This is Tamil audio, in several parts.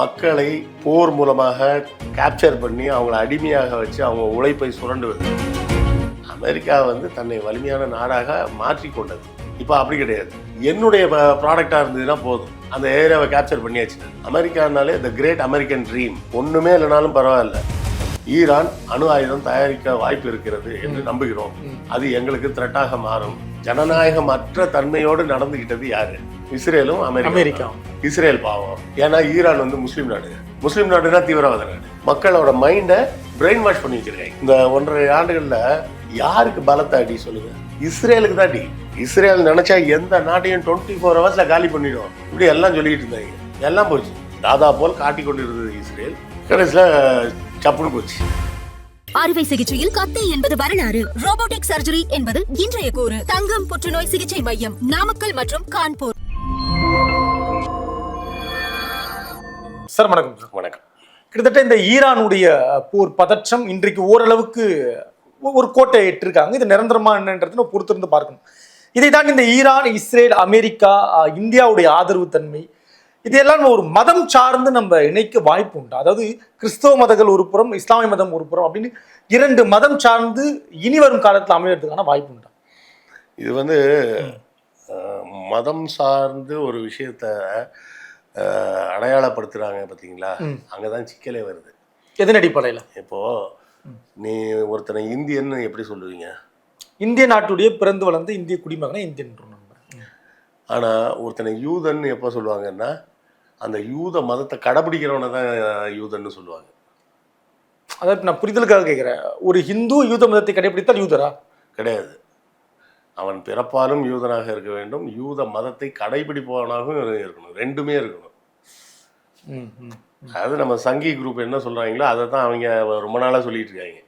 மக்களை போர் மூலமாக கேப்சர் பண்ணி அவங்கள அடிமையாக வச்சு அவங்க உழைப்பை சுரண்டுவது அமெரிக்கா வந்து தன்னை வலிமையான நாடாக மாற்றிக்கொண்டது இப்போ அப்படி கிடையாது. என்னுடைய ப்ராடக்டாக இருந்ததுன்னா போதும். அந்த ஏரியாவை கேப்சர் பண்ணியாச்சு. அமெரிக்கானாலே த கிரேட் அமெரிக்கன் ட்ரீம் ஒன்றுமே இல்லைனாலும் பரவாயில்ல. ஈரான் அணு ஆயுதம் தயாரிக்க வாய்ப்பு இருக்கிறது என்று நம்புகிறோம். அது எங்களுக்கு த்ரெட்டாக மாறும். ஜனநாயகமற்ற தன்மையோடு நடந்துகிட்டது யாரு? இஸ்ரேலும் அமெரிக்கா அமெரிக்கா இஸ்ரேல் பாவம். ஏன்னா ஈரான் வந்து முஸ்லீம் நாடு. முஸ்லீம் நாடுனா தீவிரவாத நாடு. மக்களோட மைண்டை பிரெயின் வாஷ் பண்ணி வச்சிருக்காங்க இந்த ஒன்றரை ஆண்டுகள்ல யாருக்கு பலத்த அடி சொல்லுங்க? இஸ்ரேலுக்கு தான் அடி. இஸ்ரேல் நினைச்சா எந்த நாட்டையும் டுவெண்ட்டி ஃபோர் ஹவர்ஸ்ல காலி பண்ணிடும். இப்படி எல்லாம் சொல்லிட்டு இருந்தாங்க. எல்லாம் போச்சு. தாதா போல் காட்டி கொண்டு இருந்தது இஸ்ரேல். கடைசியில் சப்புன்னு போச்சு. அறுவை சிகிச்சையில் கத்தை என்பது வரலாறு. ரோபோட்டிக் சர்ஜரி என்பது இன்றைய கூறு. தங்கம் புற்றுநோய் சிகிச்சை மையம் நாமக்கல் மற்றும் கான்பூர். சார் வணக்கம் சார். வணக்கம். கிட்டத்தட்ட இந்த ஈரானுடைய போர் பதற்றம் இன்றைக்கு ஓரளவுக்கு ஒரு கோட்டை எட்டிருக்காங்க இது நிரந்தரமா என்னன்றது நம்ம பொறுத்திருந்து பார்க்கணும். இதை தாண்டி இந்த ஈரான் இஸ்ரேல் அமெரிக்கா இந்தியாவுடைய ஆதரவு தன்மை இதையெல்லாம் ஒரு மதம் சார்ந்து நம்ம இணைக்க வாய்ப்பு உண்டு. அதாவது கிறிஸ்தவ மதங்கள் ஒரு புறம் இஸ்லாமிய மதம் ஒரு புறம் அப்படின்னு இரண்டு மதம் சார்ந்து இனி வரும் காலத்தில் அமையறதுக்கான வாய்ப்பு உண்டா. இது வந்து மதம் சார்ந்து ஒரு விஷயத்த அஹ், அடையாளப்படுத்துறாங்க பார்த்தீங்களா ம். அங்கதான் சிக்கலே வருது. எதன் அடிப்படையில்? இப்போ நீ ஒருத்தனை இந்தியன்னு எப்படி சொல்லுவீங்க? இந்திய நாட்டுடைய பிறந்து வளர்ந்த இந்திய குடிமகனை இந்தியன் நம்ம ஆனா ஒருத்தனை யூதன் எப்போ சொல்லுவாங்கன்னா அந்த யூத மதத்தை கடைபிடிக்கிறவனை தான் யூதன்னு சொல்லுவாங்க. அதாவது நான் புரிதலுக்காக கேட்குறேன் ஒரு ஹிந்து யூத மதத்தை கடைபிடித்தால் யூதரா? கிடையாது. அவன் பிறப்பாலும் யூதனாக இருக்க வேண்டும். யூத மதத்தை கடைபிடிப்பவனாகவும் இரு- இருக்கணும். ரெண்டுமே இருக்கணும். அதாவது நம்ம சங்கி குரூப் என்ன சொல்றாங்களோ அதை தான் அவங்க ரொம்ப நாளாக சொல்லிட்டு இருக்காங்க.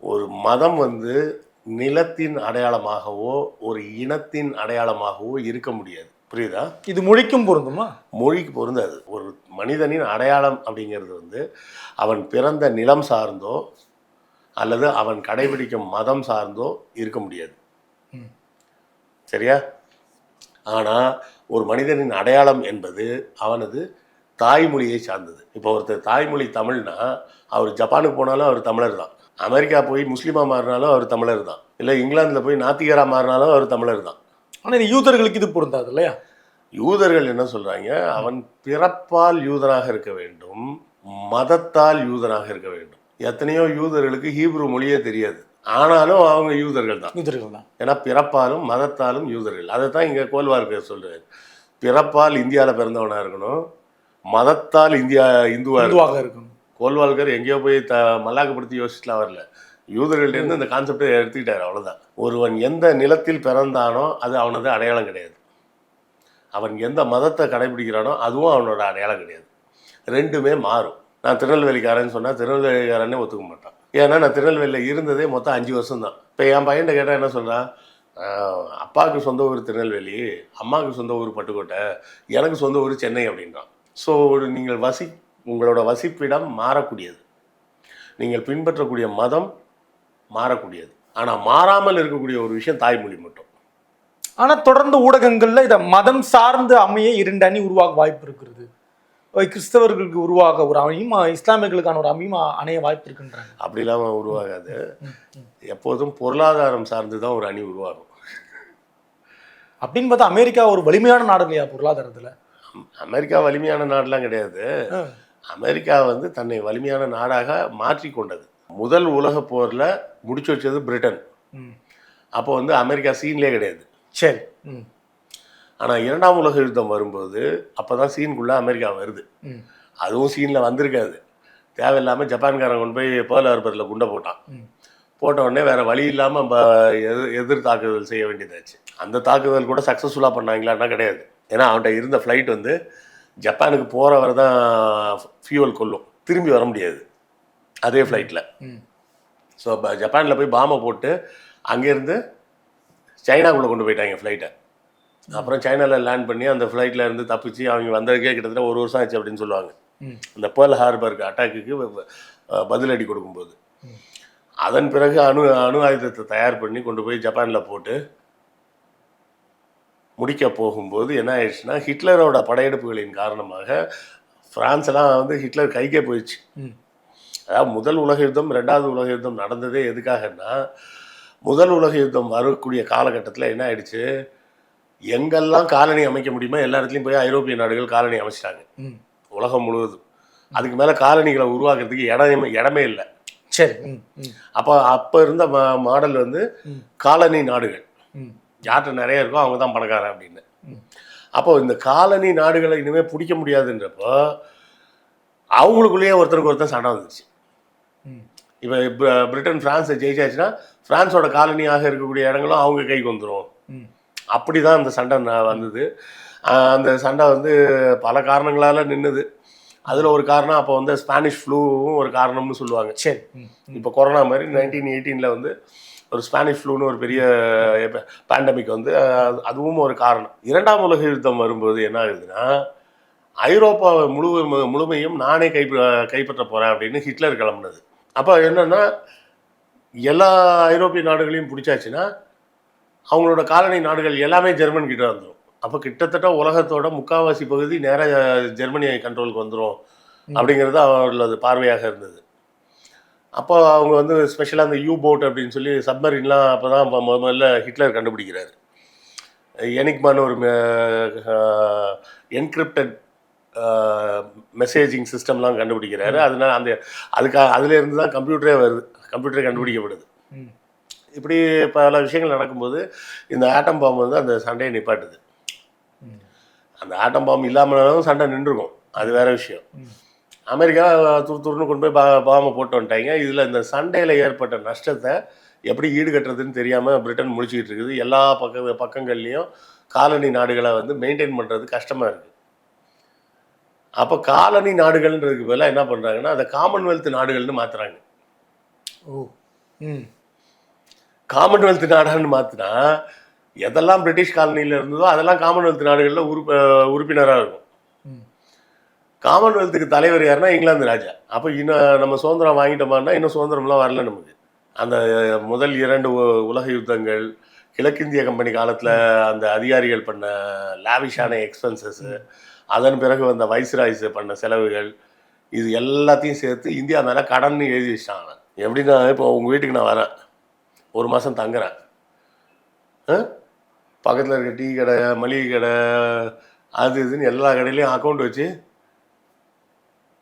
ஒரு மதம் வந்து நிலத்தின் அடையாளமாகவோ ஒரு இனத்தின் அடையாளமாகவோ இருக்க முடியாது. புரியுதா? இது மொழிக்கும் பொருந்துமா? மொழிக்கு பொருந்தாது. ஒரு மனிதனின் அடையாளம் அப்படிங்கிறது வந்து அவன் பிறந்த நிலம் சார்ந்தோ அல்லது அவன் கடைபிடிக்கும் மதம் சார்ந்தோ இருக்க முடியாது. சரியா? ஆனால் ஒரு மனிதனின் அடையாளம் என்பது அவனது தாய்மொழியை சார்ந்தது. இப்போ ஒருத்தர் தாய்மொழி தமிழ்னா அவர் ஜப்பானுக்கு போனாலும் அவர் தமிழர் தான். அமெரிக்கா போய் முஸ்லீமாக மாறினாலும் அவர் தமிழர் தான். இல்லை இங்கிலாந்தில் போய் நாத்திகராக மாறினாலும் அவர் தமிழர் தான். ஆனால் யூதர்களுக்கு இது பொருந்தாது இல்லையா? யூதர்கள் என்ன சொல்றாங்க? அவன் பிறப்பால் யூதனாக இருக்க வேண்டும் மதத்தால் யூதனாக இருக்க வேண்டும். எத்தனையோ யூதர்களுக்கு ஹீப்ரு மொழியே தெரியாது. ஆனாலும் அவங்க யூதர்கள் தான். யூதர்கள் தான். ஏன்னா பிறப்பாலும் மதத்தாலும் யூதர்கள். அதை தான் இங்கே கோல்வார்கர் சொல்றாரு. பிறப்பால் இந்தியாவில் பிறந்தவனா இருக்கணும் மதத்தால் இந்தியா இந்துவாக இருக்கணும். கோல்வால்கர் எங்கேயோ போய் த மல்லாக்கப்படுத்தி யோசிச்சுலாம் வரல. யூதர்கள்ட்டேருந்து இந்த கான்செப்டை எடுத்துக்கிட்டாரு அவ்வளவுதான். ஒருவன் எந்த நிலத்தில் பிறந்தானோ அது அவனது அடையாளம் கிடையாது. அவன் எந்த மதத்தை கடைபிடிக்கிறானோ அதுவும் அவனோட அடையாளம் கிடையாது. ரெண்டுமே மாறும். நான் திருநெல்வேலிக்காரன்னு சொன்னால் திருநெல்வேலிக்காரனே ஒத்துக்க மாட்டான். ஏன்னா நான் திருநெல்வேலியில் இருந்ததே மொத்தம் அஞ்சு வருஷம் தான் இப்போ என் பையன்கிட்ட கேட்டால் என்ன சொல்கிறான் அப்பாவுக்கு சொந்த ஊர் திருநெல்வேலி அம்மாவுக்கு சொந்த ஊர் பட்டுக்கோட்டை எனக்கு சொந்த ஊர் சென்னை அப்படின்றான். ஸோ நீங்கள் வசி உங்களோட வசிப்பிடம் மாறக்கூடியது. நீங்கள் பின்பற்றக்கூடிய மதம் மாறக்கூடியது. ஆனால் மாறாமல் இருக்கக்கூடிய ஒரு விஷயம் தாய்மொழி மட்டும். ஆனால் தொடர்ந்து ஊடகங்களில் இதை மதம் சார்ந்து அமைய இரண்டு அணி உருவாக வாய்ப்பு இருக்கிறது. கிறிஸ்தவர்களுக்கு உருவாக ஒரு அஹ் இஸ்லாமியர்களுக்கான ஒரு அணியும் அ- அணைய வாய்ப்பு இருக்குன்றாங்க. அப்படி இல்லாமல் உருவாகாது. எப்போதும் பொருளாதாரம் சார்ந்து தான் ஒரு அணி உருவாகும். அப்படின்னு பார்த்தா அமெரிக்கா ஒரு வலிமையான நாடு இல்லையா பொருளாதாரத்துல அமெரிக்கா வலிமையான நாடுலாம் கிடையாது. அமெரிக்கா வந்து தன்னை வலிமையான நாடாக மாற்றி கொண்டது. முதல் உலகப் போரில் முடிச்சு வச்சது பிரிட்டன். அப்போ வந்து அமெரிக்கா சீன்லேயே கிடையாது. சரி ஆனால் இரண்டாம் உலக யுத்தம் வரும்போது அப்போ தான் சீனுக்குள்ளே அமெரிக்கா வருது. அதுவும் சீனில் வந்திருக்காது. தேவையில்லாமல் ஜப்பான்காரன் கொண்டு போய் பேர்ல் ஹார்பரில் குண்டை போட்டான். போட்ட உடனே வேற வழி இல்லாமல் எதிர் எதிர் தாக்குதல் செய்ய வேண்டியதாச்சு. அந்த தாக்குதல் கூட சக்ஸஸ்ஃபுல்லாக பண்ணாங்களான்னா கிடையாது. ஏன்னா அவன்கிட்ட இருந்த ஃப்ளைட் வந்து ஜப்பானுக்கு போகிறவர் தான் ஃபியூவல் கொல்லும் திரும்பி வர முடியாது. அதே ஃப்ளைட்டில் ஸோ ஜப்பானில் போய் பாம்பை போட்டு அங்கேருந்து சைனாக்குள்ளே கொண்டு போயிட்டாங்க ஃப்ளைட்டை அப்புறம் சைனாவில் லேண்ட் பண்ணி அந்த ஃப்ளைட்டில் இருந்து தப்பிச்சு அவங்க வந்ததுக்கே கிட்டத்தட்ட ஒரு வருஷம் ஆச்சு அப்படின்னு சொல்லுவாங்க. ம். இந்த பேர்ல் ஹார்பருக்கு அட்டாக்குக்கு பதிலடி கொடுக்கும்போது. அதன் பிறகு அணு அணு ஆயுதத்தை தயார் பண்ணி கொண்டு போய் ஜப்பானில் போட்டு முடிக்க போகும்போது என்ன ஆயிடுச்சுன்னா ஹிட்லரோட படையெடுப்புகளின் காரணமாக பிரான்ஸ்லாம் வந்து ஹிட்லர் கைக்கே போயிடுச்சு. அதாவது முதல் உலக யுத்தம் ரெண்டாவது உலக யுத்தம் நடந்ததே எதுக்காகன்னா முதல் உலக யுத்தம் வரக்கூடிய காலகட்டத்தில் என்ன ஆயிடுச்சு? எங்கெல்லாம் காலனி அமைக்க முடியுமோ எல்லா இடத்துலையும் போய் ஐரோப்பிய நாடுகள் காலனி அமைச்சிட்டாங்க. உலகம் முழுவதும். அதுக்கு மேலே காலனிகளை உருவாக்குறதுக்கு இடம் இடமே இல்லை. சரி. அப்போ அப்போ இருந்த மா மாடல் வந்து. காலனி நாடுகள். யார்கிட்ட நிறைய இருக்கோ அவங்க தான் பணக்காரன் அப்படின்னு. அப்போ இந்த காலனி நாடுகளை இனிமேல் பிடிக்க முடியாதுன்றப்போ அவங்களுக்குள்ளேயே ஒருத்தருக்கு ஒருத்தர் சண்டை வந்துச்சு. இப்போ பிரிட்டன் பிரான்ஸை ஜெயிச்சாச்சுன்னா பிரான்ஸோட காலனியாக இருக்கக்கூடிய இடங்களும் அவங்க கைக்கு வந்துடும் அப்படி தான் அந்த சண்டை வந்தது. அந்த சண்டை வந்து பல காரணங்களால் நின்றுது அதில் ஒரு காரணம் அப்போ வந்து ஸ்பானிஷ் ஃப்ளூவும் ஒரு காரணம்னு சொல்லுவாங்க. சரி. இப்போ கொரோனா மாதிரி நைன்டீன் எயிட்டீனில் வந்து ஒரு ஸ்பானிஷ் ஃப்ளூன்னு ஒரு பெரிய பேண்டமிக் வந்து அதுவும் ஒரு காரணம். இரண்டாம் உலக யுத்தம் வரும்போது என்ன ஆகுதுன்னா ஐரோப்பாவை முழு முழுமையும் நானே கை கைப்பற்ற போகிறேன் அப்படின்னு ஹிட்லர் கிளம்புனது. அப்போ என்னன்னா எல்லா ஐரோப்பிய நாடுகளையும் பிடிச்சாச்சுன்னா அவங்களோட காலனி நாடுகள் எல்லாமே ஜெர்மன் கிட்ட வந்துடும் அப்போ கிட்டத்தட்ட உலகத்தோட முக்காவாசி பகுதி நேராக ஜெர்மனி கண்ட்ரோலுக்கு வந்துடும் அப்படிங்கிறது அவர்களது பார்வையாக இருந்தது. அப்போ அவங்க வந்து ஸ்பெஷலாக அந்த யூ போட் அப்படின்னு சொல்லி சப்மரின்லாம் அப்போ தான் முதல்ல ஹிட்லர் கண்டுபிடிக்கிறாரு. எனிக்மான்னு ஒரு என்கிரிப்டட் மெசேஜிங் சிஸ்டம்லாம் கண்டுபிடிக்கிறாரு. அதனால அந்த அதுக்காக அதுலேருந்து தான் கம்ப்யூட்டரே வருது. கம்ப்யூட்டரே கண்டுபிடிக்கப்படுது. இப்படி பல விஷயங்கள் நடக்கும்போது இந்த ஆட்டம் பாம்பு வந்து அந்த சண்டையை நிப்பாட்டுது. அந்த ஆட்டம் பாம்பு இல்லாமலும் சண்டை நின்றுக்கும். அது வேற விஷயம். அமெரிக்கா துரு துருன்னு கொண்டு போய் பா பாம்பை போட்டு வந்துட்டாங்க. இதில் இந்த சண்டையில் ஏற்பட்ட நஷ்டத்தை எப்படி ஈடுகட்டுறதுன்னு தெரியாமல் பிரிட்டன் முடிச்சுக்கிட்டு இருக்குது. எல்லா பக்க பக்கங்கள்லேயும் காலனி நாடுகளை வந்து மெயின்டைன் பண்ணுறது கஷ்டமாக இருக்குது அப்போ காலனி நாடுகள்ன்றதுக்கு பதிலாக என்ன பண்ணுறாங்கன்னா அதை காமன்வெல்த் நாடுகள்னு மாற்றுறாங்க ஓ. ம். காமன்வெல்த் நாடான்னு மாற்றினா எதெல்லாம் பிரிட்டிஷ் காலனியில் இருந்ததோ அதெல்லாம் காமன்வெல்த் நாடுகளில் உறுப்ப உறுப்பினராக இருக்கும். காமன்வெல்த்துக்கு தலைவர் யாருன்னா இங்கிலாந்து ராஜா. அப்போ இன்னும் நம்ம சுதந்திரம் வாங்கிட்டோமான்னா இன்னும் சுதந்திரம்லாம் வரல நமக்கு. அந்த முதல் இரண்டு உலக யுத்தங்கள் கிழக்கிந்திய கம்பெனி காலத்தில் அந்த அதிகாரிகள் பண்ண லாவிஷான எக்ஸ்பென்சஸ் அதன் பிறகு வந்த வைஸ்ராய்ஸ் பண்ண செலவுகள் இது எல்லாத்தையும் சேர்த்து இந்தியா மேலே கடன் எழுதி வச்சிட்டாங்க. எப்படின்னா இப்போ உங்கள் வீட்டுக்கு நான் வரேன். ஒரு மாதம் தங்குறேன். பக்கத்தில் இருக்க டீ கடை மளிகை கடை அது இதுன்னு எல்லா கடையிலையும் அக்கௌண்ட் வச்சு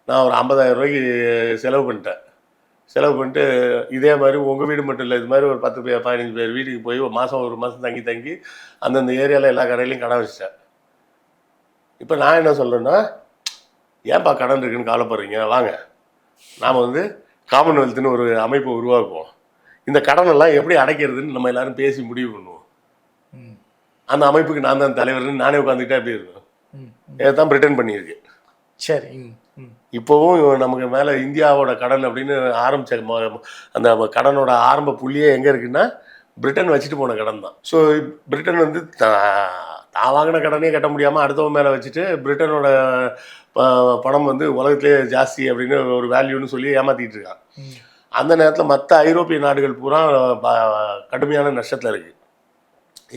நான் ஒரு 50000 ரூபாய்க்கு செலவு பண்ணிட்டேன். செலவு பண்ணிட்டு இதே மாதிரி உங்கள் வீடு மட்டும் இல்லை இது மாதிரி ஒரு பத்து பேர் பதினஞ்சு பேர் வீட்டுக்கு போய் ஒரு மாதம் ஒரு மாதம் தங்கி தங்கி அந்தந்த ஏரியாவில் எல்லா கடையிலையும் கடை வச்சிட்டேன். இப்போ நான் என்ன சொல்கிறேன்னா ஏன்ப்பா கடன் இருக்குன்னு கவலைப்படுறீங்க? வாங்க. நாம் வந்து காமன்வெல்த்னு ஒரு அமைப்பை உருவாக்குவோம். இந்த கடனெல்லாம் எப்படி அடைக்கிறதுன்னு நம்ம எல்லாரும் பேசி முடிவு பண்ணுவோம். அந்த அமைப்புக்கு நான் தான் தலைவர்னு நானே உட்காந்துக்கிட்டே அப்படி ம். இதை தான் பிரிட்டன் பண்ணியிருக்கு சரி இப்போவும் நமக்கு மேலே இந்தியாவோட கடன் அப்படின்னு ஆரம்பிச்ச ம- அந்த கடனோட ஆரம்ப புள்ளியே எங்கே இருக்குன்னா பிரிட்டன் வச்சுட்டு போன கடன் தான். ஸோ பிரிட்டன் வந்து தா- தான் வாங்கின கடனே கட்ட முடியாமல் அடுத்தவன் மேலே வச்சுட்டு பிரிட்டனோட பணம் வந்து உலகத்திலே ஜாஸ்தி அப்படின்னு ஒரு வேல்யூன்னு சொல்லி ஏமாத்திட்டு இருக்கான். அந்த நேரத்தில் மற்ற ஐரோப்பிய நாடுகள் பூரா கடுமையான நஷ்டத்தில் இருக்கு.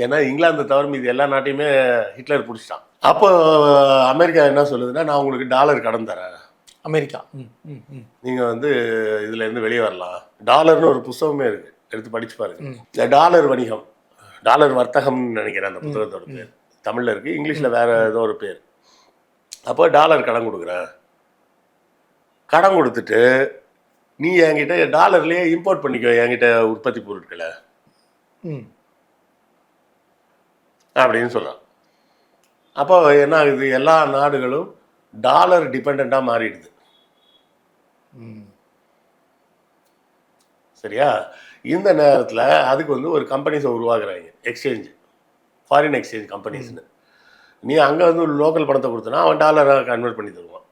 ஏன்னா இங்கிலாந்து தவிர மீது எல்லா நாட்டையுமே ஹிட்லர் பிடிச்சிட்டான். அப்போ அமெரிக்கா என்ன சொல்லுதுன்னா நான் உங்களுக்கு டாலர் கடன் தரேன். அமெரிக்கா. நீங்கள் வந்து இதுல இருந்து வெளியே வரலாம். டாலர்னு ஒரு புஸ்தகமே இருக்கு. எடுத்து படிச்சு பாருங்க. டாலர் வணிகம். டாலர் வர்த்தகம்னு நினைக்கிறேன் அந்த புத்தகத்தோட பேர். தமிழ்ல இருக்கு இங்கிலீஷ்ல வேற ஏதோ ஒரு பேர். அப்போ டாலர் கடன் கொடுக்குறேன். கடன் கொடுத்துட்டு நீ என்கிட்ட டாலர்லயே இம்போர்ட் பண்ணிக்கோ என்கிட்ட உற்பத்தி பொருட்களை. அப்படின்னு சொல்றான் அப்போ என்ன ஆகுது? எல்லா நாடுகளும் டாலர் டிபெண்ட்டாக மாறிடுது. ம். சரியா? இந்த நேரத்தில் அதுக்கு வந்து ஒரு கம்பெனிஸை உருவாக்குறாங்க. எக்ஸ்சேஞ்ச் ஃபாரின் எக்ஸ்சேஞ்ச் கம்பெனிஸ்னு நீ அங்கே வந்து லோக்கல் பணத்தை கொடுத்தனா அவன் டாலராக கன்வெர்ட் பண்ணி தருவான்.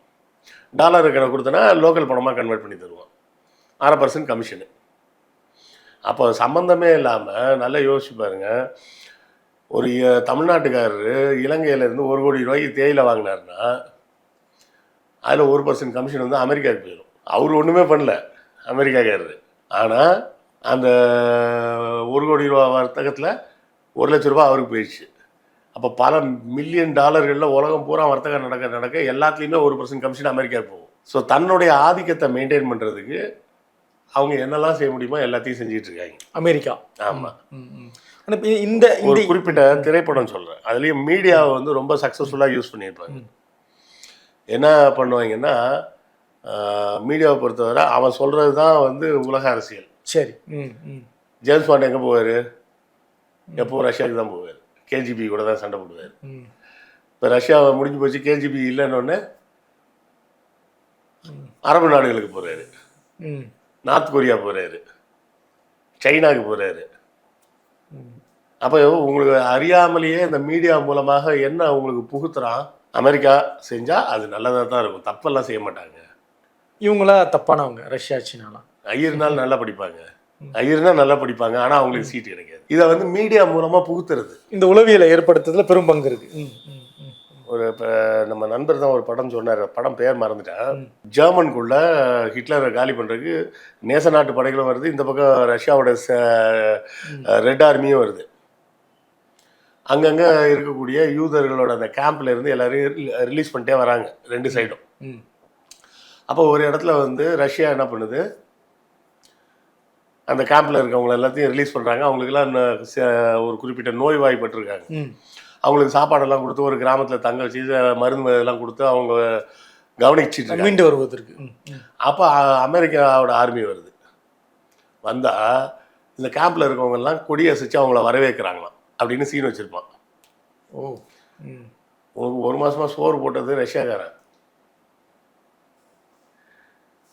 டாலரை கடை கொடுத்தனா லோக்கல் பணமாக கன்வெர்ட் பண்ணி தருவான். அரை பர்சன்ட் கமிஷனு அப்போ சம்மந்தமே இல்லாமல் நல்லா யோசிச்சு பாருங்க. ஒரு தமிழ்நாட்டுக்காரரு இலங்கையிலேருந்து ஒரு கோடி ரூபாய்க்கு தேயிலை வாங்கினாருன்னா அதில் ஒரு பர்சன்ட் கமிஷன் வந்து அமெரிக்காவுக்கு போயிடும் அவர் ஒன்றுமே பண்ணல அமெரிக்காக்காரரு. ஆனால் அந்த ஒரு கோடி ரூபா வர்த்தகத்தில் ஒரு லட்ச ரூபா அவருக்கு போயிடுச்சு. அப்போ பல மில்லியன் டாலர்களில் உலகம் பூரா வர்த்தகம் நடக்க நடக்க எல்லாத்துலேயுமே ஒரு பர்சன்ட் கமிஷன் அமெரிக்கா போகும். ஸோ தன்னுடைய ஆதிக்கத்தை மெயின்டைன் பண்ணுறதுக்கு அவங்க என்னெல்லாம் செய்ய முடியுமோ எல்லாத்தையும் செஞ்சுட்டு இருக்காங்க அமெரிக்கா. ஆமாம் ம், ம். ஆனா இப்ப இந்த ஒரு குறிப்பிட்ட திரைப்படம் சொல்கிறேன் அதுலேயும் மீடியாவை வந்து ரொம்ப சக்ஸஸ்ஃபுல்லாக யூஸ் பண்ணியிருப்பாங்க. என்ன பண்ணுவாங்கன்னா மீடியாவை பொறுத்தவரை அவன் சொல்கிறது தான் வந்து உலக அரசியல். சரி. ஜேம்ஸ் பாண்ட் எங்கே போவார்? எப்போ ரஷ்யாவுக்கு தான் போவார். கேஜிபி கூட தான் சண்டை போடுவார். இப்போ ரஷ்யா முடிஞ்சு போச்சு கேஜிபி இல்லைன்னொன்னே அரபு நாடுகளுக்கு போகிறாரு நார்த் கொரியா போகிறாரு சைனாக்கு போகிறாரு அப்போ உங்களுக்கு அறியாமலேயே இந்த மீடியா மூலமாக என்ன உங்களுக்கு புகுத்துறான்? அமெரிக்கா செஞ்சால் அது நல்லதாக தான் இருக்கும். தப்பெல்லாம் செய்ய மாட்டாங்க. இவங்களா தப்பானவங்க ரஷ்யா சீனாலாம். ஐயர்னாலும் நல்லா படிப்பாங்க. ஐயர்னா நல்லா படிப்பாங்க. ஆனால் அவங்களுக்கு சீட்டு கிடைக்காது. இதை வந்து மீடியா மூலமாக புகுத்துறது. இந்த உளவியலை ஏற்படுத்துறதுல பெரும் பங்கு இருக்கு. ம் ம் ம். ஒரு இப்போ நம்ம நண்பர் தான் ஒரு படம் சொன்னார். படம் பேர் மறந்துட்டேன் ஜெர்மனுக்குள்ள ஹிட்லரை காலி பண்ணுறதுக்கு நேச நாட்டு படைகளும் வருது. இந்த பக்கம் ரஷ்யாவோட ரெட் ஆர்மியும் வருது. அங்கங்கே இருக்கக்கூடிய யூதர்களோட அந்த கேம்ப்ல இருந்து எல்லாரையும் ரிலீஸ் பண்ணிட்டே வராங்க. ரெண்டு சைடும். அப்போ ஒரு இடத்துல வந்து ரஷ்யா என்ன பண்ணுது? அந்த கேம்ப்ல இருக்கவங்க எல்லாத்தையும் ரிலீஸ் பண்ணுறாங்க அவங்களுக்குலாம் ஒரு குறிப்பிட்ட நோய் வாய்ப்பட்டிருக்காங்க அவங்களுக்கு சாப்பாடெல்லாம் கொடுத்து ஒரு கிராமத்தில் தங்க வச்சு மருந்து இதெல்லாம் கொடுத்து அவங்க கவனிச்சிட்டு மீண்டு வருவதற்கு. அப்போ அமெரிக்காவோட ஆர்மி வருது. வந்தால் இந்த கேம்பில் இருக்கவங்க எல்லாம் கொடி அசைச்சு அவங்கள வரவேற்கிறாங்களாம் அப்படின்னு சீன் வச்சுருப்பான். ஓ உனக்கு ஒரு மாசமா சோறு போட்டது ரஷ்யாக்காரன்.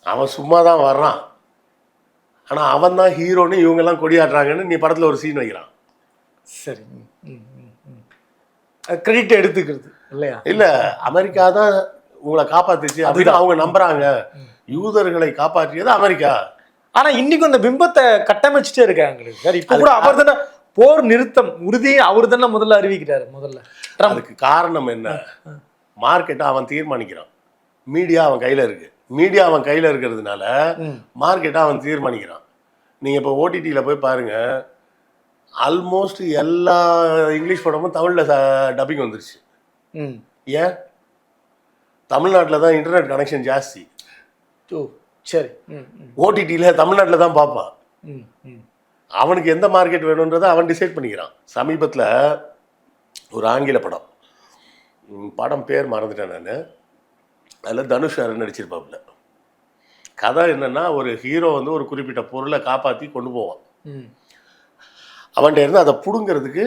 அவன் சும்மா தான் வர்றான் ஆனால் அவன் தான் ஹீரோன்னு இவங்கெல்லாம் கொடியாடுறாங்கன்னு நீ படத்தில் ஒரு சீன் வைக்கிறான். சரி கிரெடிட் எடுத்துக்கிறது இல்லையா? இல்லை அமெரிக்கா தான் உங்களை காப்பாத்துச்சு அப்படின்னு அவங்க நம்புறாங்க. யூதர்களை காப்பாற்றியது அமெரிக்கா. ஆனா இன்னைக்கும் அந்த பிம்பத்தை கட்டமைச்சிட்டே இருக்காங்க சார் இப்ப கூட அவர் தானே போர் நிறுத்தம் உறுதியை அவர் தானே முதல்ல அறிவிக்கிறாரு முதல்ல. அதுக்கு காரணம் என்ன? மார்க்கெட்டை அவன் தீர்மானிக்கிறான். மீடியா அவன் கையில் இருக்கு. மீடியா அவன் கையில் இருக்கிறதுனால. மார்க்கெட்டை அவன் தீர்மானிக்கிறான். நீங்கள் இப்போ ஓடிடியில் போய் பாருங்க. ஆல்மோஸ்ட் எல்லா இங்கிலீஷ் படமும் தமிழில் டப்பிங் வந்துருச்சு. ம். ஏன்? தமிழ்நாட்டில் தான் இன்டர்நெட் கனெக்ஷன் ஜாஸ்தி. சரி. ஓடிடியில் தமிழ்நாட்டில் தான் பார்ப்பான். அவனுக்கு எந்த மார்க்கெட் வேணுன்றதை அவன் டிசைட் பண்ணிக்கிறான். சமீபத்தில் ஒரு ஆங்கில படம். படம் பேர் மறந்துட்டேன் நான். அதில் தனுஷ் யாரும் நடிச்சிருப்பாப்புல. கதை என்னன்னா ஒரு ஹீரோ வந்து ஒரு குறிப்பிட்ட பொருளை காப்பாற்றி கொண்டு போவான். அவன்கிட்ட இருந்து அதை பிடுங்கிறதுக்கு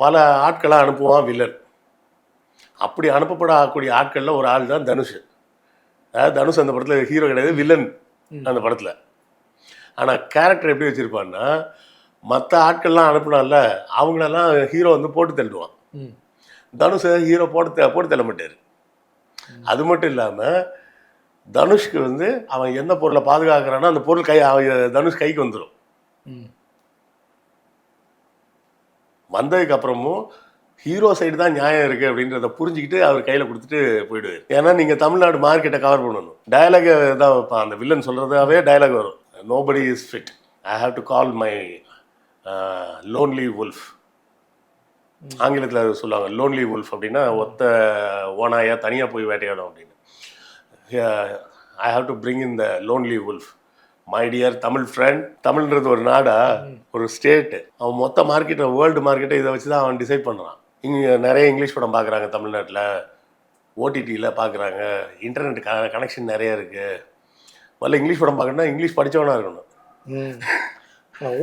பல ஆட்களை அனுப்புவான் வில்லன். அப்படி அனுப்பப்படக்கூடிய ஆட்களில் ஒரு ஆள் தான் தனுஷ். அதாவது தனுஷ் அந்த படத்தில் ஹீரோ கிடையாது வில்லன் அந்த படத்தில். ஆனால் கேரக்டர் எப்படி வச்சுருப்பான்னா மற்ற ஆட்கள்லாம் அனுப்புனால அவங்களெல்லாம் ஹீரோ வந்து போட்டு தள்ளுவான். ம். தனுஷ் ஹீரோ போட்டு போட்டு தள்ள மாட்டார். அது மட்டும் இல்லாமல் தனுஷ்க்கு வந்து அவன் எந்த பொருளை பாதுகாக்கிறானோ அந்த பொருள் கை அவன் தனுஷ் கைக்கு வந்துடும் ம் வந்ததுக்கு அப்புறமும் ஹீரோ சைடு தான் நியாயம் இருக்கு அப்படின்றத புரிஞ்சுக்கிட்டு அவர் கையில் கொடுத்துட்டு போயிடுவார். ஏன்னா நீங்கள் தமிழ்நாடு மார்க்கெட்டை கவர் பண்ணணும். டயலாக் தான் வைப்பான் அந்த வில்லன் சொல்கிறதாவே டயலாக் வரும். Nobody is fit I have to call my lonely wolf ஆங்கிலத்தில் சொல்லுவாங்க லோன்லி வுல்ஃப் அப்படின்னா ஒத்த ஓனாயா தனியாக போய் வேட்டையாடும் அப்படின்னு. I have to bring in the lonely wolf my dear Tamil friend தமிழ்ன்றது ஒரு நாடா ஒரு ஸ்டேட்டு அவன் மொத்த மார்க்கெட்டை வேர்ல்டு மார்க்கெட்டை இதை வச்சு தான் அவன் டிசைட் பண்ணுறான் இங்கே நிறைய இங்கிலீஷ் படம் பார்க்குறாங்க தமிழ்நாட்டில். ஓடிடியில் பார்க்குறாங்க. இன்டர்நெட் க கனெக்ஷன் நிறைய இருக்குது முதல்ல இங்கிலீஷ் படம் பார்க்கணும்னா இங்கிலீஷ் படித்தவனா இருக்கணும்.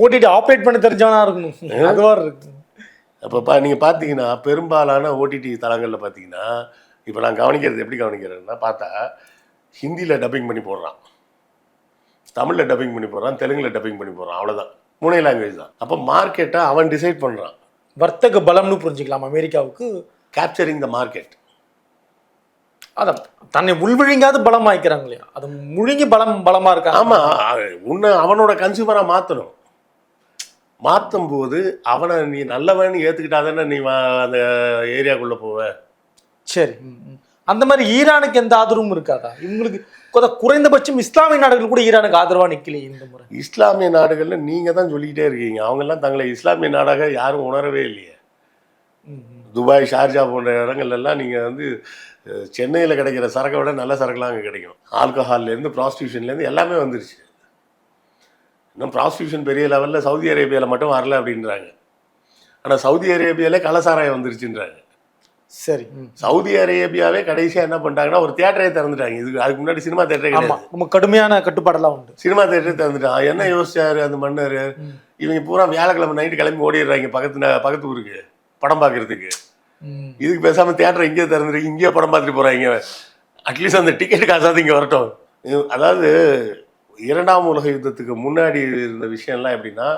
ஓடிடி ஆப்ரேட் பண்ண தெரிஞ்சவனா இருக்கணும். அதுவா இருக்கு. அப்போ பா நீங்கள் பார்த்தீங்கன்னா பெரும்பாலான ஓடிடி தளங்களில் பார்த்தீங்கன்னா இப்போ நான் கவனிக்கிறது எப்படி கவனிக்கிறேன்னா பார்த்தா ஹிந்தியில் டப்பிங் பண்ணி போடுறான். தமிழில் டப்பிங் பண்ணி போடுறான் தெலுங்கில் டப்பிங் பண்ணி போடுறான் அவ்வளோதான் மூணே லாங்குவேஜ் தான். அப்போ மார்க்கெட்டை அவன் டிசைட் பண்ணுறான் வர்த்தக பலம்னு புரிஞ்சுக்கலாம் அமெரிக்காவுக்கு. கேப்சரிங் த மார்க்கெட் அதான் தன்னை உள்விழுங்காது பலமாய்க்கிறாங்க இல்லையா? அது முழுங்கி பலம் பலமா இருக்காங்க ஆமாம் உன்னை அவனோட கன்சியூமராக மாற்றணும் மாற்றும் போது அவனை நீ நல்லவன்னு ஏற்றுக்கிட்டா தானே நீ அந்த ஏரியாக்குள்ளே போவ. சரி. அந்த மாதிரி ஈரானுக்கு எந்த ஆதரவும் இருக்காதா? இவங்களுக்கு குறைந்தபட்சம் இஸ்லாமிய நாடுகள் கூட ஈரானுக்கு ஆதரவா நிக்கலையே இந்த முறை. இஸ்லாமிய நாடுகளில் நீங்கள் தான் சொல்லிக்கிட்டே இருக்கீங்க. அவங்கெல்லாம் தங்களை இஸ்லாமிய நாடாக யாரும் உணரவே இல்லையே. துபாய் ஷார்ஜா போன்ற இடங்கள்ல எல்லாம் நீங்கள் வந்து சென்னையில் கிடைக்கிற சரக்கை விட நல்ல சரக்குலாம் அங்கே கிடைக்கும். ஆல்கஹால்லேருந்து ப்ராஸ்டியூஷன்லேருந்து எல்லாமே வந்துருச்சு. இன்னும் ப்ராஸ்டியூஷன் பெரிய லெவலில் சவுதி அரேபியாவில் மட்டும் வரல அப்படின்றாங்க. ஆனால் சவுதி அரேபியாவிலே கலசாராயம் வந்துருச்சுன்றாங்க. சரி. சவுதி அரேபியாவே கடைசியாக என்ன பண்ணிட்டாங்கன்னா ஒரு தியேட்டரே திறந்துட்டாங்க. இதுக்கு அதுக்கு முன்னாடி சினிமா தியேட்டரே ஆமா. கிடையாது கடுமையான கட்டுப்பாடெல்லாம் உண்டு. சினிமா தியேட்டரே திறந்துட்டான் என்ன யோசிச்சாரு அந்த மன்னர். இவங்க பூரா வியாழக்கிழமை நைட்டு கிளம்பி ஓடிடுறாங்க பக்கத்து பக்கத்து ஊருக்கு படம் பார்க்கறதுக்கு. இதுக்கு பேசாம தியேட்டர் இங்கேயே திறந்துருக்கு இங்கேயே படம் பார்த்துட்டு போறாங்க. அட்லீஸ்ட் அந்த டிக்கெட் காசாவது இங்கே வரட்டும். அதாவது இரண்டாம் உலக யுத்தத்துக்கு முன்னாடி இருந்த விஷயம்லாம் எப்படின்னா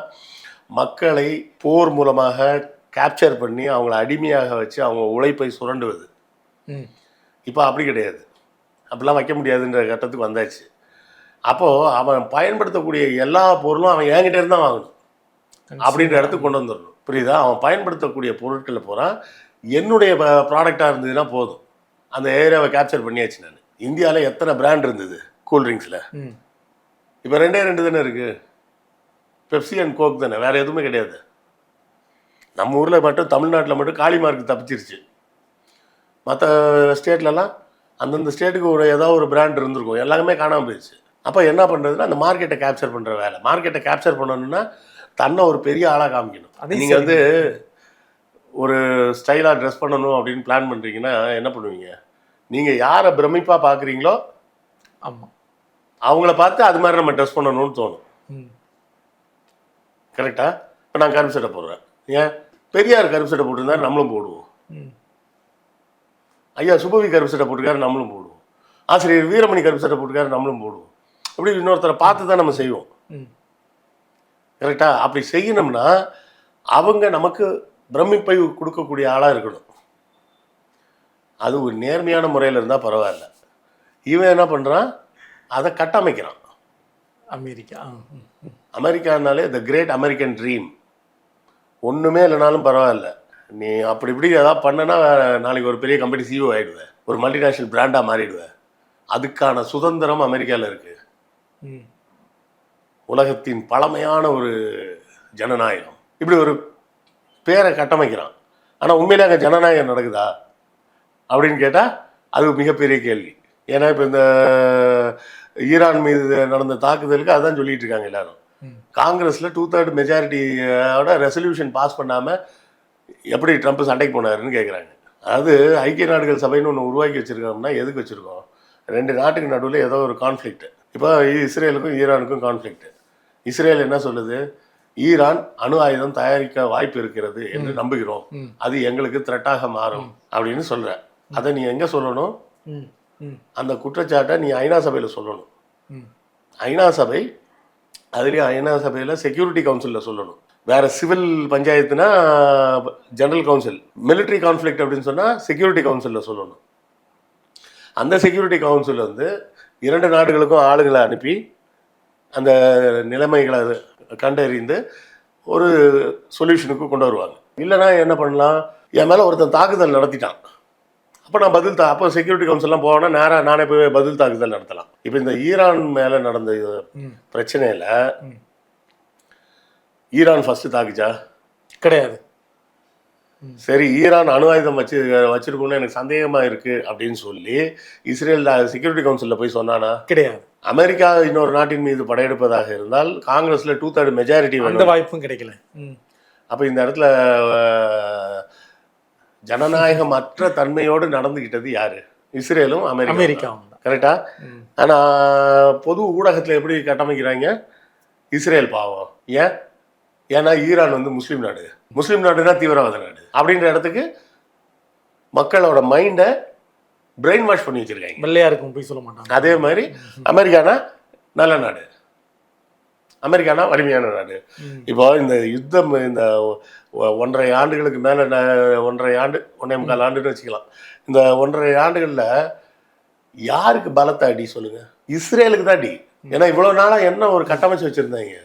மக்களை போர் மூலமாக கேப்சர் பண்ணி அவங்கள அடிமையாக வச்சு அவங்க உழைப்பை சுரண்டுவது. இப்போ அப்படி கிடையாது. அப்படிலாம் வைக்க முடியாதுன்ற கட்டத்துக்கு வந்தாச்சு. அப்போது அவன் பயன்படுத்தக்கூடிய எல்லா பொருளும் அவன் என்கிட்ட இருந்து தான் வாங்கணும். அப்படின்ற இடத்துக்கு கொண்டு வந்துடணும். புரியுதா? அவன் பயன்படுத்தக்கூடிய பொருட்களை பூரா என்னுடைய ப்ராடக்டாக இருந்ததுன்னா போதும். அந்த ஏரியாவை கேப்சர் பண்ணியாச்சு நான். இந்தியாவில் எத்தனை பிராண்ட் இருந்தது கூல்ட்ரிங்க்ஸில். இப்போ ரெண்டே ரெண்டு தானே இருக்குது பெப்சி அண்ட் கோக் தானே. வேறு எதுவுமே கிடையாது. நம்ம ஊரில் மட்டும் தமிழ்நாட்டில் மட்டும் காளிமார்க்கு தப்பிச்சிருச்சு. மற்ற ஸ்டேட்லலாம் அந்தந்த ஸ்டேட்டுக்கு ஒரு ஏதாவது ஒரு பிராண்ட் இருந்திருக்கும். எல்லாமே காணாமல் போயிடுச்சு அப்போ என்ன பண்ணுறதுன்னா அந்த மார்க்கெட்டை கேப்சர் பண்ணுற வேலை. மார்க்கெட்டை கேப்சர் பண்ணணும்னா தன்னை ஒரு பெரிய ஆளாக காமிக்கணும். நீங்கள். வந்து ஒரு ஸ்டைலாக ட்ரெஸ் பண்ணணும் அப்படின்னு பிளான் பண்ணுறீங்கன்னா என்ன பண்ணுவீங்க? நீங்கள் யாரை பிரமிப்பாக பார்க்குறீங்களோ ஆமா. அவங்கள பார்த்து அது மாதிரி நம்ம ட்ரெஸ் பண்ணணும்னு தோணும். ம். கரெக்டா இப்போ நான் சட்டை போடுறேன். ஏன்? பெரியார் கருப்பு சட்டை போட்டிருந்தாரு நம்மளும் போடுவோம். ஐயா சுபவி கருப்பு சட்டை போட்டிருக்காரு நம்மளும் போடுவோம். ஆசிரியர் வீரமணி கருப்பு சட்டை போட்டிருக்காரு நம்மளும் போடுவோம். அப்படி இன்னொருத்தரை பார்த்து தான் நம்ம செய்வோம். ம். கரெக்டா? அப்படி செய்யணும்னா அவங்க நமக்கு பிரமிப்பை கொடுக்கக்கூடிய ஆளாக இருக்கணும். அது ஒரு நேர்மையான முறையில் இருந்தால் பரவாயில்ல. இவன் என்ன பண்ணுறான் அதை கட்டமைக்கிறான். அமெரிக்கா. அமெரிக்கானாலே த கிரேட் அமெரிக்கன் ட்ரீம் ஒன்றுமே இல்லைனாலும் பரவாயில்ல. நீ அப்படி இப்படி ஏதாவது பண்ணனா நாளைக்கு ஒரு பெரிய கம்பெனி சிஓ ஆகிடுவேன் ஒரு மல்டிநேஷ்னல் பிராண்டாக மாறிடுவேன் அதுக்கான சுதந்திரம் அமெரிக்காவில் இருக்குது. உலகத்தின் பழமையான ஒரு ஜனநாயகம். இப்படி ஒரு பேரை கட்டமைக்கிறான். ஆனால் உண்மையிலே அங்கே ஜனநாயகம் நடக்குதா? அப்படின்னு கேட்டால் அது மிகப்பெரிய கேள்வி. ஏன்னா இப்போ இந்த ஈரான் மீது நடந்த தாக்குதலுக்கு அதான் சொல்லிட்டு இருக்காங்க எல்லாரும். காங்கிரஸில் டூ தேர்ட் மெஜாரிட்டியோட ரெசல்யூஷன் பாஸ் பண்ணாமல் எப்படி ட்ரம்ப் சண்டைக்கு போனாருன்னு கேட்குறாங்க அதாவது ஐக்கிய நாடுகள் சபைன்னு ஒன்று உருவாக்கி வச்சுருக்கோம்னா எதுக்கு வச்சுருக்கோம்? ரெண்டு நாட்டுக்கு நடுவில் ஏதோ ஒரு கான்ஃப்ளிக்ட் இப்போ இஸ்ரேலுக்கும் ஈரானுக்கும் கான்ஃப்ளிக்ட் இஸ்ரேல் என்ன சொல்லுது? ஈரான் அணு ஆயுதம் தயாரிக்க வாய்ப்பு இருக்கிறது என்று நம்புகிறோம். அது எங்களுக்கு த்ரெட்டாக மாறும் அப்படின்னு சொல்ற. அதை நீ எங்கே சொல்லணும். அந்த குற்றச்சாட்டை நீ ஐநா சபையில் சொல்லணும். ஐநா சபை அதுலேயும் ஐநா சபையில் செக்யூரிட்டி கவுன்சிலில் சொல்லணும். வேற சிவில் பஞ்சாயத்துனா ஜெனரல் கவுன்சில் மிலிட்ரி கான்ஃப்ளிக்ட் அப்படின்னு சொன்னால் செக்யூரிட்டி கவுன்சிலில் சொல்லணும். அந்த செக்யூரிட்டி கவுன்சில் வந்து இரண்டு நாடுகளுக்கும் ஆளுங்களை அனுப்பி அந்த நிலைமைகளை கண்டறிந்து ஒரு சொல்யூஷனுக்கு கொண்டு வருவாங்க. இல்லைன்னா என்ன பண்ணலாம்? என் மேலே ஒருத்தன் தாக்குதல் நடத்திட்டான். அப்போ நான் பதில் தா அப்போ செக்யூரிட்டி கவுன்சில்லாம் போவேன்னா நேராக நானே போய் பதில் தாக்குதல் நடத்தலாம். இப்போ இந்த ஈரான் மேலே நடந்த இது. பிரச்சனையில். ஈரான் ஃபர்ஸ்ட் தாக்குச்சா? கிடையாது. சரி ஈரான் அணு ஆயுதம் வச்சு வச்சிருக்கோம்னு எனக்கு சந்தேகமா இருக்கு அப்படின்னு சொல்லி இஸ்ரேல் செக்யூரிட்டி கவுன்சில்ல போய் சொன்னானா? கிடையாது. அமெரிக்கா இன்னொரு நாட்டின் மீது படையெடுப்பதாக இருந்தால் காங்கிரஸ்ல டூ தேர்ட் மெஜாரிட்டி அந்த வேணும். வாய்ப்பும் கிடைக்கல. அப்ப இந்த இடத்துல அஹ், ஜனநாயகமற்ற தன்மையோடு நடந்துகிட்டது யாரு? இஸ்ரேலும் அமெரிக்கா அமெரிக்காவும் கரெக்டா. ஆனா பொது ஊடகத்துல எப்படி கட்டமைக்கிறாங்க? இஸ்ரேல் பாவம். ஏன்? ஏன்னா ஈரான் வந்து முஸ்லீம் நாடு. முஸ்லீம் நாடுனா தீவிரவாத நாடு. அப்படின்ற இடத்துக்கு மக்களோட மைண்டை பிரெயின் வாஷ் பண்ணி வச்சிருக்காங்க. வெள்ளையா இருக்கும் போய் சொல்ல மாட்டாங்க. அதே மாதிரி அமெரிக்கானா நல்ல நாடு. அமெரிக்கானா வலிமையான நாடு. இப்போ இந்த யுத்தம் இந்த ஒன்றரை ஆண்டுகளுக்கு மேலே ஒன்றரை ஆண்டு ஒன்றே முக்கால் ஆண்டுன்னு வச்சுக்கலாம். இந்த ஒன்றரை ஆண்டுகளில் யாருக்கு பலத்த அடி சொல்லுங்க? இஸ்ரேலுக்கு தான் அடி. ஏன்னா இவ்வளோ நாளாக என்ன ஒரு கட்டமைச்சு வச்சுருந்தாங்க?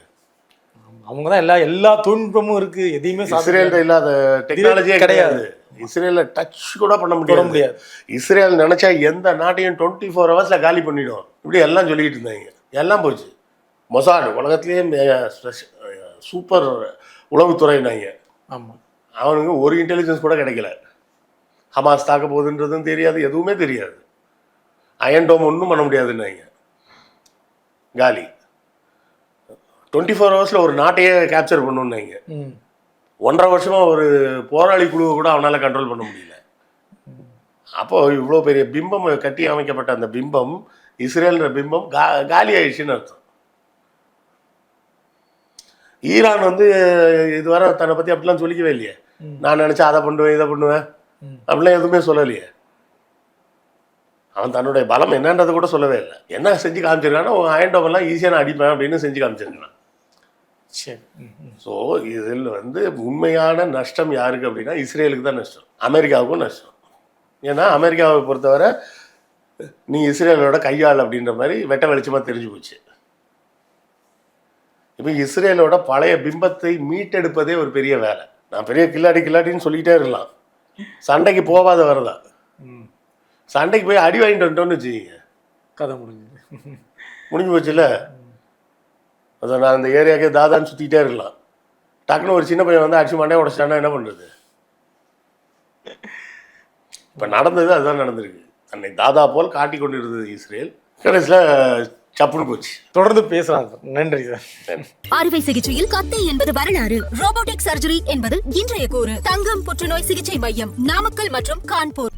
அவங்க தான் எல்லா எல்லா தொழில்நுட்பமும் இருக்கு. எதையுமே இஸ்ரேல்ல இல்லாத டெக்னாலஜியே கிடையாது. கிடையாது. இஸ்ரேல டச் கூட பண்ண முடியாது. முடியாது. இஸ்ரேல் நினைச்சா எந்த நாட்டையும் டுவெண்ட்டி ஃபோர் ஹவர்ஸ்ல காலி பண்ணிடும். இப்படி எல்லாம் சொல்லிட்டு இருந்தாங்க. எல்லாம் போச்சு. மொசாட் உலகத்திலேயே சூப்பர் உளவுத்துறைனாங்க ஆமா. அவனுக்கு ஒரு இன்டெலிஜென்ஸ் கூட கிடைக்கல. ஹமாஸ் தாக்க போகுதுன்றதும் தெரியாது எதுவுமே தெரியாது. அயன்டோம் ஒன்றும் பண்ண முடியாதுன்னாங்க காலி. டுவெண்ட்டி ஃபோர் ஹவர்ஸில் ஒரு நாட்டையே கேப்சர் பண்ணணுன்னாங்க ம். ஒன்றரை வருஷமா ஒரு போராளி குழுவை கூட அவனால கண்ட்ரோல் பண்ண முடியல. அப்போ இவ்வளோ பெரிய பிம்பம் கட்டி அமைக்கப்பட்ட அந்த பிம்பம் இஸ்ரேல்ன்ற பிம்பம் கா காலி ஆயிடுச்சுன்னு அர்த்தம். ஈரான் வந்து இதுவரை தன்னை பற்றி அப்படிலாம் சொல்லிக்கவே இல்லையே. நான் நினச்சா அதை பண்ணுவேன் இதை பண்ணுவேன். அப்படிலாம் எதுவுமே சொல்லலையே. அவன் தன்னுடைய பலம் என்னன்றது கூட சொல்லவே இல்லை. என்ன செஞ்சு காமிச்சிருக்கான்னா உன் அயன்டோமெல்லாம் ஈஸியாக நான் அடிப்பேன் அப்படின்னு செஞ்சு காமிச்சிருக்கான். சரி. ஸோ இதில் வந்து உண்மையான நஷ்டம் யாருக்கு அப்படின்னா இஸ்ரேலுக்கு தான் நஷ்டம். அமெரிக்காவுக்கும் நஷ்டம். ஏன்னா அமெரிக்காவை பொறுத்தவரை நீ இஸ்ரேலோட கையாள் அப்படின்ற மாதிரி வெட்ட வெளிச்சமாக தெரிஞ்சு போச்சு. இப்போ இஸ்ரேலோட பழைய பிம்பத்தை மீட்டெடுப்பதே ஒரு பெரிய வேலை. நான் பெரிய கில்லாடி கில்லாடின்னு சொல்லிக்கிட்டே இருக்கலாம். சண்டைக்கு போகாத வரதான். சண்டைக்கு போய் அடி வாங்கிட்டு வந்துட்டோம்னு வச்சுக்கிங்க. கதை முடிஞ்சது. முடிஞ்சு போச்சுல்ல? அதை நான் இந்த ஏரியாக்கே தாதான்னு சுற்றிக்கிட்டே இருக்கலாம். டக்குன்னு ஒரு சின்ன பையன் வந்து அடிச்சு மண்டையை உடச்சிட்டான்னா என்ன பண்ணுறது இப்போ நடந்தது அதுதான் நடந்திருக்கு. தன்னை தாதா போல் காட்டி கொண்டு இருந்தது இஸ்ரேல். கடைசியில் சப்புன்னு போச்சு. தொடர்ந்து பேசலாம் நன்றி சார். அறுவை சிகிச்சையில் கத்தை என்பது வரலாறு. ரோபோட்டிக் சர்ஜரி என்பது இன்றைய கூறு. தங்கம் புற்றுநோய் சிகிச்சை மையம் நாமக்கல் மற்றும் கான்பூர்.